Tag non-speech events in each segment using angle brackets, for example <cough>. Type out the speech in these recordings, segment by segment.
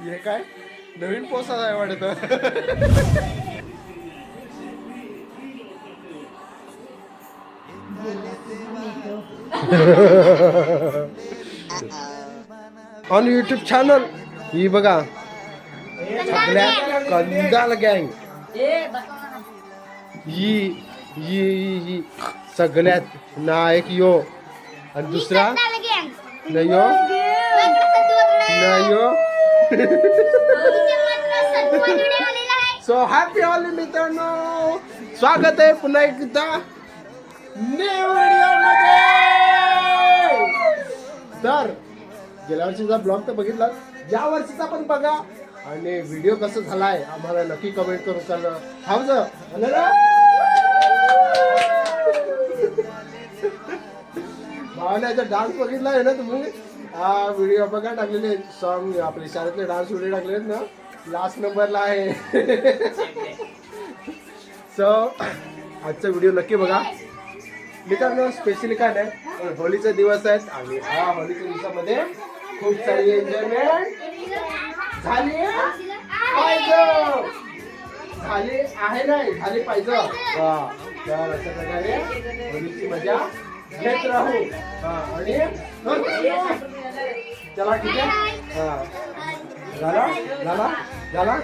हे? काय नवीन पोसा आहे वाटत. ऑन युट्यूब चॅनल ही बघा. सगळ्या कंदाल गँग. ही ही ही सगळ्यात नायक यो. आणि दुसरा? नाही यो नाही यो सो हॅपी ऑल मित्रांनो. स्वागत आहे पुन्हा एकदा. तर गेल्या वर्षीचा ब्लॉग तर बघितला या वर्षीचा पण बघा. आणि व्हिडिओ कसा झालाय आम्हाला नक्की कमेंट करून चाललं हावज झालं नाही भावण्याचा डान्स बघितला आहे ना तुम्ही? हा व्हिडिओ बघा टाकलेले सॉन्ग आपले शाळेतले डान्स व्हिडिओ टाकलेत ना. लास्ट नंबरला आहे. सो आजचा व्हिडिओ नक्की बघा. मित्रांनो स्पेशली काय नाही. होलीचे दिवस आहेत आणि हा होलीच्या दिवसामध्ये खूप सारी एन्जॉयमेंट झाली पाहिजे. झाली आहे नाही? झाली पाहिजे. वा तर अशा प्रकारे होलीची मजा घेत राहू. हा आणि चला ठीक आहे. हा. झाला? झाला? झाला?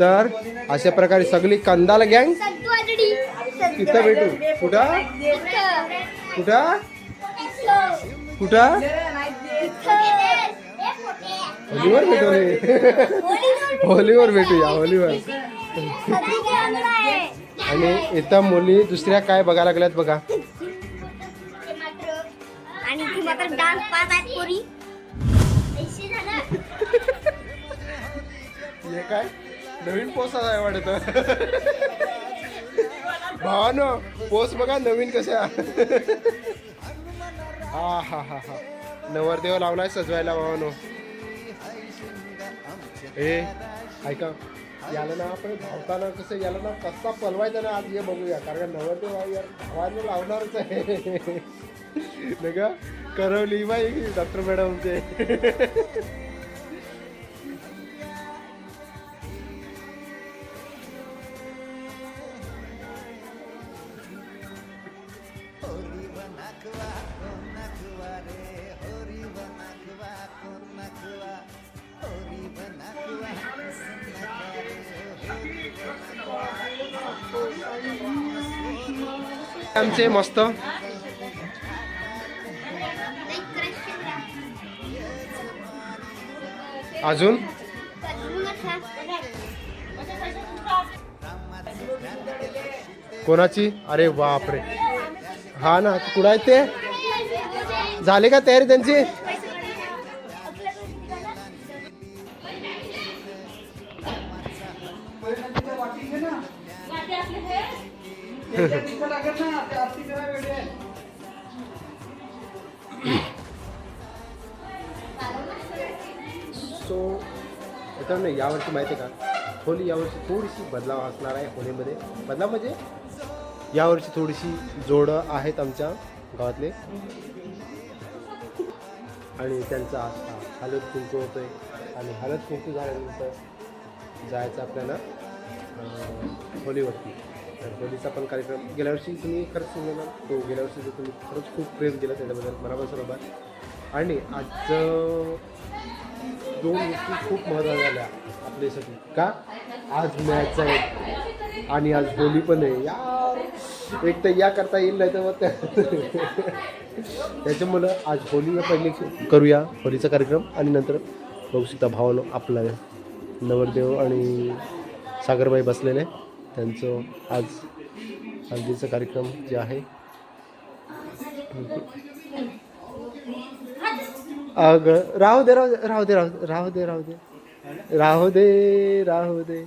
तर अशा प्रकारे सगळी कंदाल गँग तिथं भेटू. कुठं? कुठं? कुठं? होलीवर भेटू रे. होलीवर भेटूया होलीवर. आणि इथं मुली दुसऱ्या काय बघायला लागल्यात बघा. काय? नवीन पोस आहे वाटत. भावानो पोस बघा नवीन कशा. हा हा हा हा. नवरदेव लावलाय सजवायला भावानो. ए ऐका याला ना आपण धावताना कसं याला ना कसा पलवायचा ना आज हे बघूया. कारण नवरदेव आहे यार धावायला लावणारच आहे. नका करवली बाई डॉक्टर मॅडमचे आमचे मस्त. अजून? कोणाची? अरे बापरे. हा ना कुठं आहे ते? झाले का तयारी त्यांची? सो तर नाही यावर्षी माहिती आहे का? होली यावर्षी थोडीशी बदलाव असणार आहे होलीमध्ये बदलाव म्हणजे यावर्षी थोडीशी जोडं आहेत आमच्या गावातले. आणि त्यांचा हा हळद कुंकू आहे आणि हालत कुंकू झाल्यानंतर जायचं आपल्याला होलीवरती तर होलीचा पण कार्यक्रम गेल्या वर्षी तुम्ही खरंच सांगितलं तो हो, गेल्या वर्षी तुम्ही खरंच खूप प्रेम दिला त्याच्याबद्दल. मनापासून आभार आणि आज दोन गोष्टी खूप महत्त्वाच्या झाल्या आपल्यासाठी. का? आज मॅच आहे. आणि आज होली पण आहे. या एक तर या करता येईल नाही तर मग त्या- त्याच्यामुळं आज होली पहिले करूया होलीचा कार्यक्रम आणि नंतर बघू शकता भावानं आपला नवरदेव आणि सागरबाई बसलेले. त्यांचं आज हल्दीचा कार्यक्रम जे आहे. अग राहू दे राहू दे राहू दे राहू दे राहू दे राहू दे राहू दे.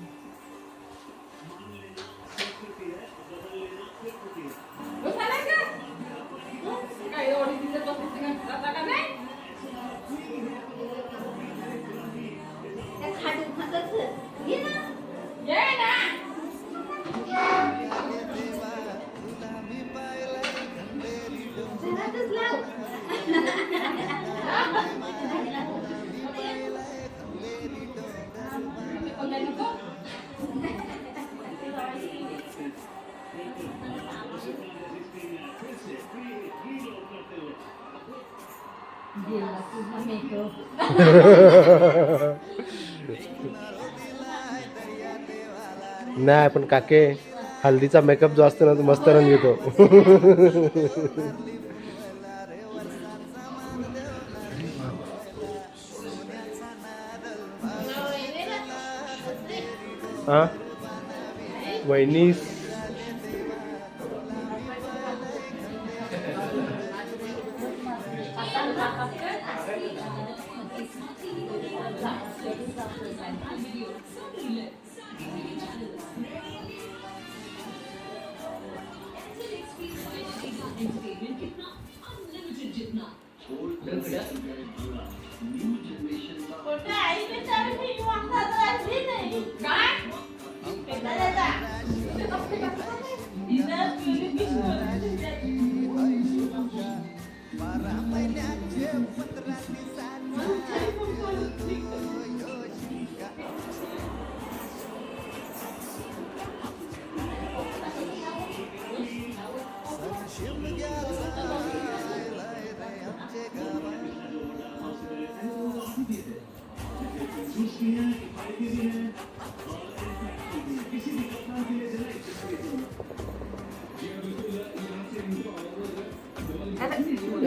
नाही पण काके हल्दीचा मेकअप जो असतो ना तो मस्त रंग येतो. हां? वहिनी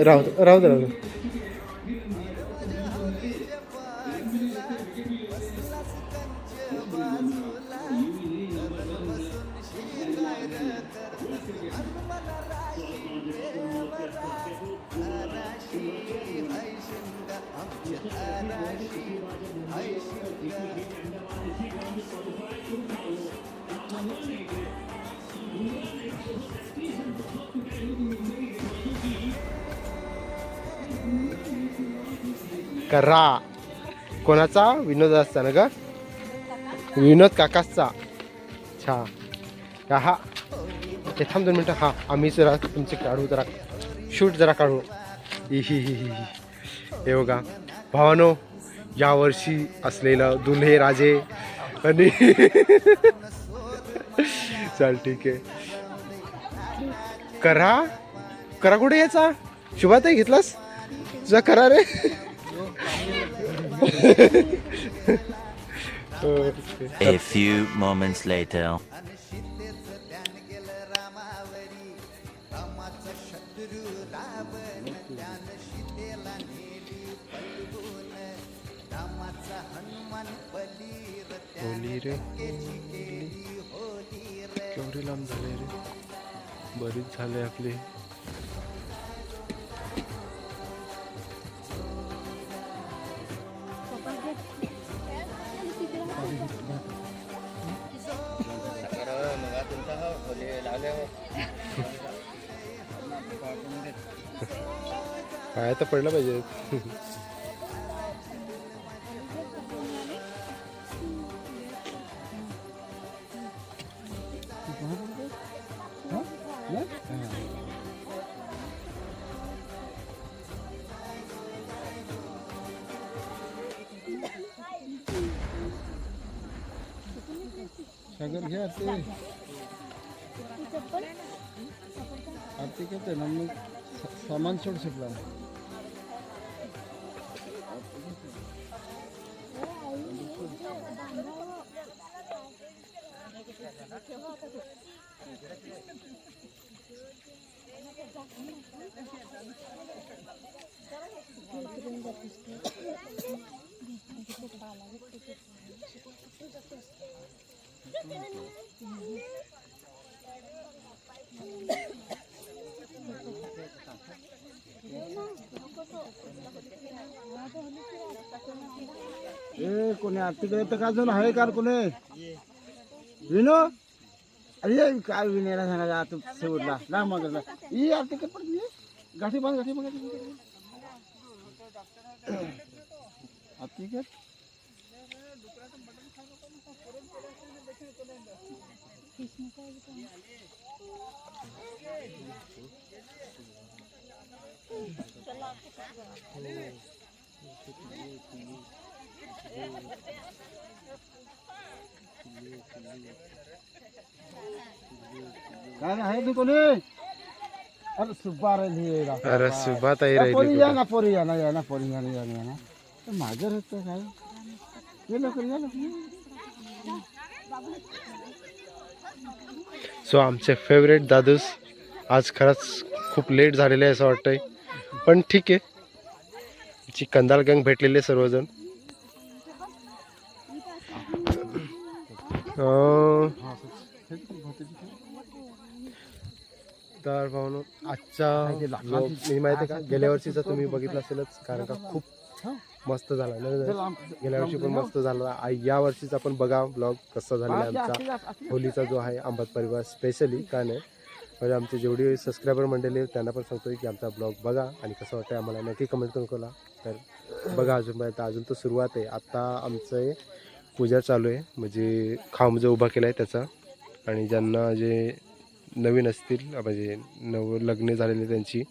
राहू दे राहू दे राहू करा. कोणाचा? विनोदाचा ना का? विनोद काकाचा. अच्छा का हा. ते थांब दोन मिनटं. हा आम्ही जरा तुमचे काढू जरा. शूट जरा काढू. इ हे बघा. भावानो यावर्षी असलेलं दुल्हे राजे आणि <laughs> चल ठीक आहे. करा. करा कुठे याचा? शुभाताई घेतलास? तुझा करा रे. <laughs> A few moments later. होली रे केवढे लांब झाले रे. बरीच झाले आपले. काय तर पडलं पाहिजे. सागर घ्या ते आरती करते ना मग. सा- सामान सोड सुटला ए कोणी आरतीकडे तर का अजून आहे का कोणी? विनो? अरे काय विनेला सांगा आता शेवटला. ना मग ही आरती पण गाठी बांध गाठी बांध गाठी बांध. आरती कर काय नाही आहे तू कोणी? अरे सुब्बा राहिली अरे या? ना पोरी या ना या ना पोरी या ना या ना या ना. तर माझं रस्ता काय? ये लवकर या लवकर. सो आमचे फेवरेट दादूस आज खरंच खूप लेट झालेले आहे असं वाटतंय. पण ठीक आहे. जी कंदाल गँग भेटलेली आहे सर्वजण तर भाऊ आजचा मी माहिती आहे का? गेल्या वर्षीचा तुम्ही बघितला असेलच कारण का खूप मस्त झाला गेल्या वर्षी पण मस्त झाला. या वर्षीचा पण बघा ब्लॉग कसा झालेला आहे आमचा. होलीचा जो आहे अंबात परिवार स्पेशली का नाही? म्हणजे आमचे जेवढे सबस्क्रायबर मंडळी आहेत त्यांना पण सांगतोय की आमचा ब्लॉग बघा आणि कसं वाटतं आम्हाला. नक्की कमेंट करून कळा तर बघा अजून अजून तर सुरुवात आहे. आत्ता आमचं पूजा चालू आहे. म्हणजे खांब जो उभा केला आहे त्याचा. आणि ज्यांना जे नवीन असतील म्हणजे नव लग्न झालेले त्यांची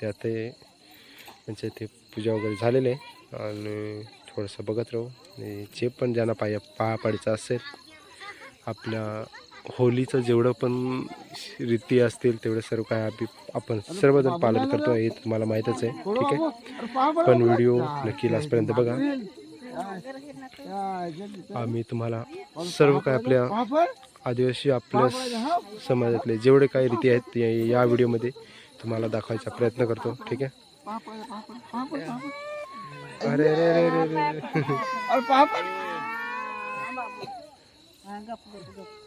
ते आता त्यांच्या इथे पूजा वगैरे झालेली आहे. आणि थोडंसं बघत राहू. आणि जे पण ज्यांना पाया पाया पाडायचं असेल आपल्या होलीचं जेवढं पण रीती असतील तेवढं सर्व काय आम्ही आपण सर्वजण पालन करतो हे तुम्हाला माहीतच आहे. ठीक आहे? पण व्हिडिओ नक्की लास्टपर्यंत बघा. आम्ही तुम्हाला सर्व काय आपल्या आदिवासी आपल्या समाजातले जेवढे काही रीती आहेत या व्हिडिओमध्ये तुम्हाला दाखवायचा प्रयत्न करतो. ठीक आहे? अरे अरे अरे अरे अरे. अरे. अरे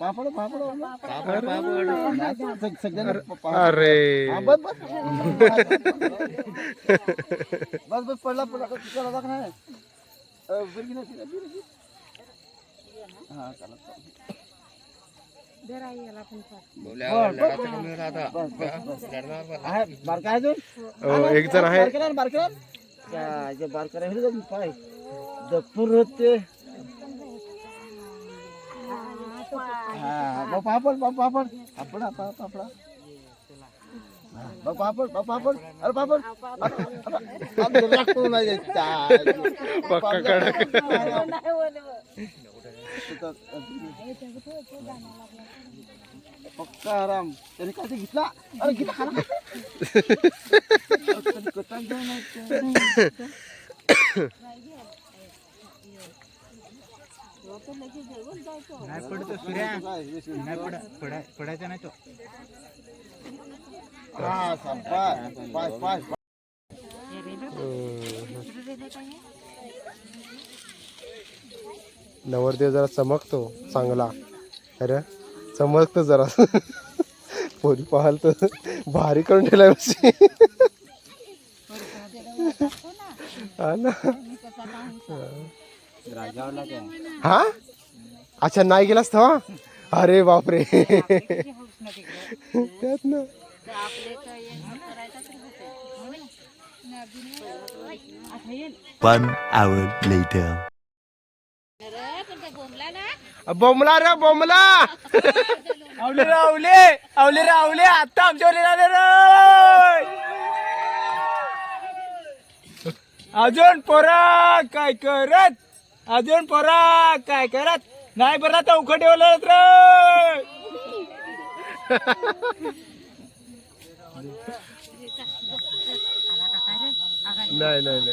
पापड पापड पापड पापड पापड सगळ्यांना पापड अरे हा, बस बस बस बस पडला पडला चला दाखव नाही बिरगी नाही. हा एक जण आहे दपूर होते हा, बा पापड बा पापड पापड पा- पापडा हा, बा पापड बा पापड अरे पापड अरे, अरे, अरे, लागतो नाही याचा. पक्का कडक पक्का आराम त्याने काय ते घेतला अरे घेतला नाही पडतो सूर्या. नाही पड पडाय पाय नाही तो. नवरदेव जरा चमकतो चांगला. अरे चमकतो जरा. पोरी पाहाल तर भारी करून ठेवला हा ना. हा? अच्छा नाही गेलास तेव्हा? अरे बापरे. त्यात ना. One hour later. बोमला रे बोमला आवले रे आवले. आवले रे आवले. आता आमच्यावले आले रे. अजून पोरा काय करत? अजून पोरा काय करत नाही बरं तर उखट ठेवलं रे नाही नाही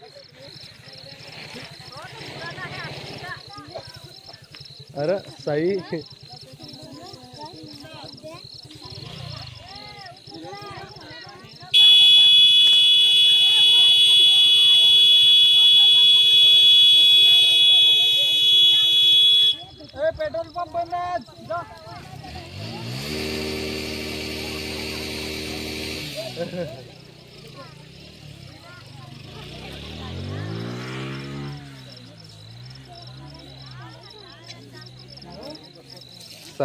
अरे साई.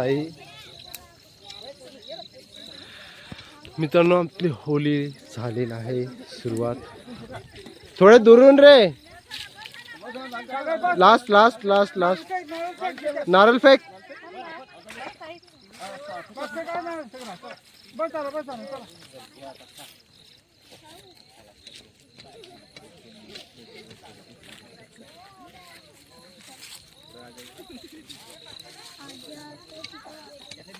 साई मित्रांनो आपली होली झालेली आहे सुरुवात. थोडे दुरून रे. लास्ट लास्ट लास्ट लास्ट नारळ फेक बस चला बस चला चला हा ना.